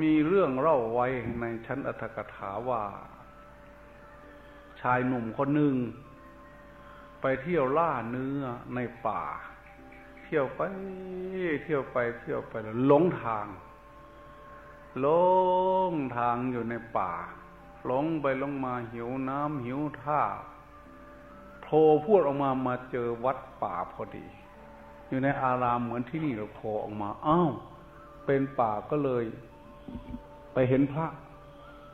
มีเรื่องเล่าไว้ในชั้นอัตถกถาว่า ชายหนุ่มคนหนึ่ง ไปเที่ยวล่าเนื้อในป่า เที่ยวไป เที่ยวไป เที่ยวไปแล้วหลงทางหลงทางอยู่ในป่าหลงไปลงมาหิวน้ำหิวท่าโผล่พูดออกมามาเจอวัดป่าพอดี อยู่ในอารามเหมือนที่นี่เราโผล่ออกมาอ้าวเป็นป่าก็เลย ไปเห็นพระ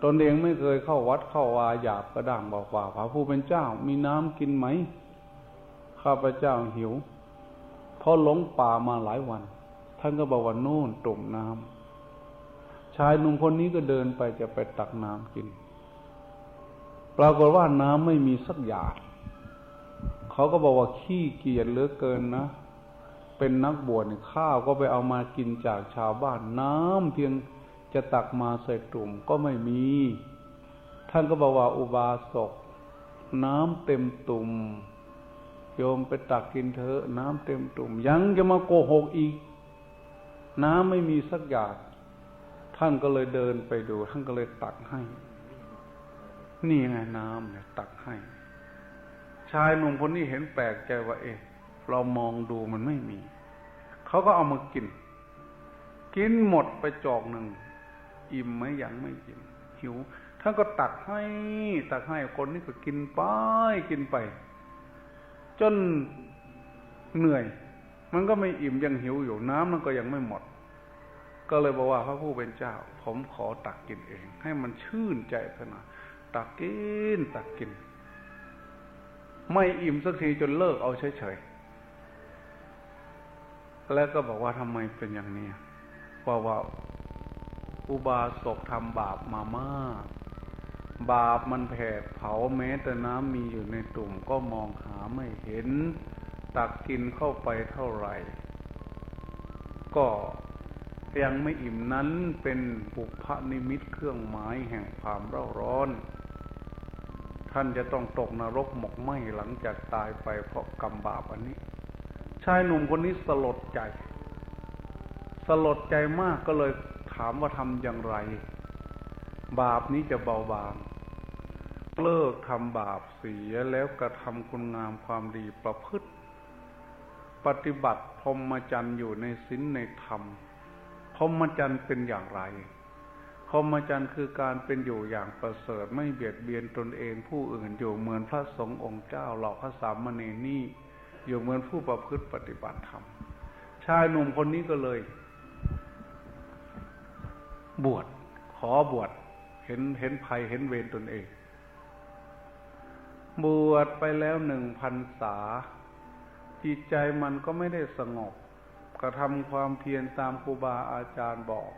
ตนเองไม่เคยเข้าวัดเข้าวาหยาบกระด่างบอกว่าพระผู้เป็นเจ้ามีน้ำกินไหม ข้าพเจ้าหิวพอหลงป่ามาหลายวัน ท่านก็บอกว่าโน่นตุ่มน้ำชายหนุ่มคนนี้ก็เดินไปจะไปตักน้ำกิน ปรากฏว่าน้ำไม่มีสักหยาดเขาก็บอกว่าขี้เกียจเหลือเกินนะเป็นนักบวชข้าวก็ไปเอามากินจากชาวบ้านน้ำเพียง จะตักมาใส่ตุ่มก็ไม่มี ท่านก็บอกว่าอุบาสก น้ำเต็มตุ่มโยมไปตักกินเถอะ น้ำเต็มตุ่ม ยังจะมาโกหกอีก น้ำไม่มีสักหยาดท่านก็เลยเดินไปดู ท่านก็เลยตักให้ นี่ไงน้ำเนี่ยตักให้ ชายหนุ่มคนนี้เห็นแปลกใจว่า เอ๊ะเรามองดูมันไม่มี เขาก็เอามากิน กินหมดไปจอกหนึ่ง อิ่มไหมยังไม่อิ่มหิวท่านก็ตักให้ ตักให้คนนี้ก็กินไปกินไป จนเหนื่อย มันก็ไม่อิ่มยังหิวอยู่น้ำมันก็ยังไม่หมด ก็เลยบอกว่าพระผู้เป็นเจ้า ผมขอตักกินเอง ให้มันชื่นใจเถอะนะตักกิน ตักกิน ไม่อิ่มสักทีจนเลิกเอาเฉยๆแล้วก็บอกว่าทำไมเป็นอย่างนี้ว่าว่า อุบาสกทำบาปมามาก บาปมันแผดเผาแม้แต่น้ำมีอยู่ในตุ่มก็มองหาไม่เห็น ตักกินเข้าไปเท่าไหร่ ก็ยังไม่อิ่มนั้นเป็นบุพนิมิตเครื่องหมายแห่งความเร่าร้อน ท่านจะต้องตกนรกหมกไหมหลังจากตายไปเพราะกรรมบาปอันนี้ ชายหนุ่มคนนี้สลดใจ สลดใจมากก็เลย ถามว่าทำอย่างไร บาปนี้จะเบาบาง เลิกทำบาปเสียแล้วกระทำคุณงามความดีประพฤติ ปฏิบัติพรหมจรรย์อยู่ในศีลในธรรมพรหมจรรย์เป็นอย่างไรพรหมจรรย์คือการเป็นอยู่อย่างประเสริฐไม่เบียดเบียนตนเองผู้อื่นอยู่เหมือนพระสงฆ์องค์เจ้าเหล่าพระสามเณรนี่อยู่เหมือนผู้ประพฤติปฏิบัติธรรมชายหนุ่มคนนี้ก็เลย บวชขอบวชเห็นเห็นภัยเห็นเวรตนเอง บวชไปแล้วหนึ่งพันษา จิตใจมันก็ไม่ได้สงบ กระทำความเพียรตามครูบาอาจารย์บอก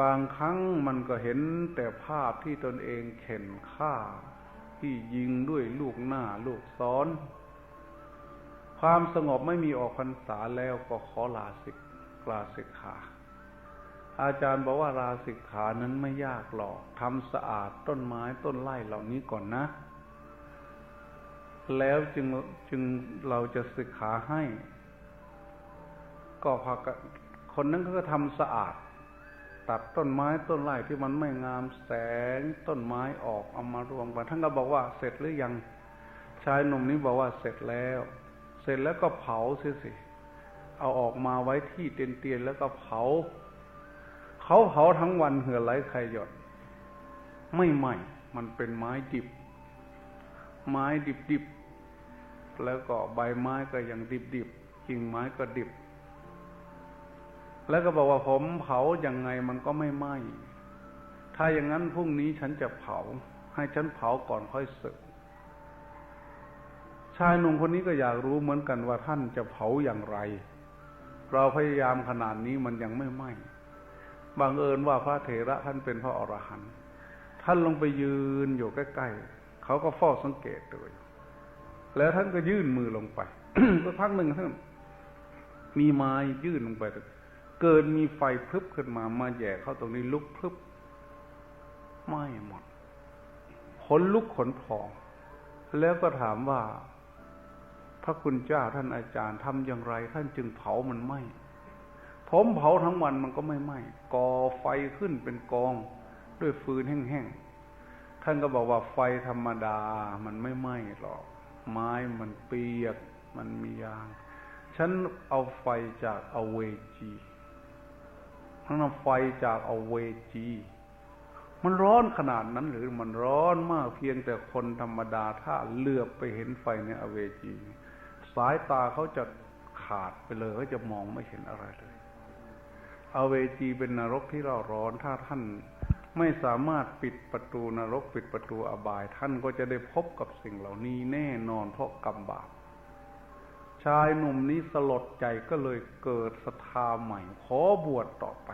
บางครั้งมันก็เห็นแต่ภาพที่ตนเองเข็นฆ่า ที่ยิงด้วยลูกหน้าลูกซ้อน ความสงบไม่มีออกพรรษาแล้วก็ขอลาสิกลาสิกขา อาจารย์บอกว่าลาสิกขานั้นไม่ยากหรอกทำสะอาดต้นไม้ต้นไร่เหล่านี้ก่อนนะ แล้วจึงจึงเราจะสิกขาให้ ก็พาคนนั้นก็ทำสะอาด ตัดต้นไม้ต้นไม้ที่มันไม่งามแสงต้นไม้ออกเอามารวมกันท่านก็บอกว่าเสร็จหรือยังชายหนุ่มนี้บอกว่าเสร็จแล้ว เสร็จแล้วก็เผาสิสิเอาออกมาไว้ที่เตียนๆแล้วก็เผา เขาเผาทั้งวันเหือไหลใครหยด ไม่ไหม้มันเป็นไม้ดิบ ไม้ดิบๆแล้วก็ใบไม้ก็ยังดิบๆกิ่งไม้ก็ดิบ แล้วก็บอกว่าผมเผาอย่างไงมันก็ไม่ไหม้ถ้าอย่างนั้นพรุ่งนี้ฉันจะเผา ให้ฉันเผาก่อนค่อยสึก ชายหนุ่มคนนี้ก็อยากรู้เหมือนกันว่าท่านจะเผาอย่างไร เราพยายามขนาดนี้มันยังไม่ไหม้ บางเอิญว่าพระเถระท่านเป็นพระอรหันต์ท่านลงไปยืนอยู่ใกล้ๆเขาก็เฝ้าสังเกตดูแล้วท่านก็ยื่นมือลงไปก็พักหนึ่งท่านมีไม้ยื่นลงไปเกิดมีไฟพลึบขึ้นมามาแย่เข้าตรงนี้ลุกพลึบไหม้หมดขนลุกขนพอง แล้วก็ถามว่า พระคุณเจ้าท่านอาจารย์ทำอย่างไร ท่านจึงเผามันไหมพผ มเผาทั้งวันมันก็ไม่ไหม้ก่อไฟขึ้นเป็นกอง ด้วยฟืนแห้งๆ ท่านก็บอกว่าไฟธรรมดามันไม่ไหม้หรอก ไม้มันเปียก มันมียาง ฉันเอาไฟจากอเวจีทั้งนำไฟจากอเวจี มันร้อนขนาดนั้นหรือมันร้อนมากเพียงแต่คนธรรมดาถ้าเลือบไปเห็นไฟในอเวจี สายตาเขาจะขาดไปเลยเขาจะมองไม่เห็นอะไรเลย อเวจีเป็นนรกที่เราร้อนถ้าท่านไม่สามารถปิดประตูนรกปิดประตูอบาย ท่านก็จะได้พบกับสิ่งเหล่านี้แน่นอนเพราะกรรมบาปชายหนุ่มนี้สลดใจก็เลยเกิดศรัทธาใหม่ ขอบวชต่อไป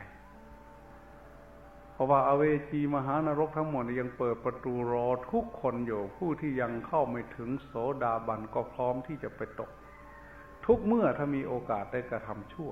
เพราะว่าอเวจีมหานรกทั้งหมดยังเปิดประตูรอทุกคนอยู่ผู้ที่ยังเข้าไม่ถึงโสดาบันก็พร้อมที่จะไปตก ทุกเมื่อถ้ามีโอกาสได้กระทำชั่ว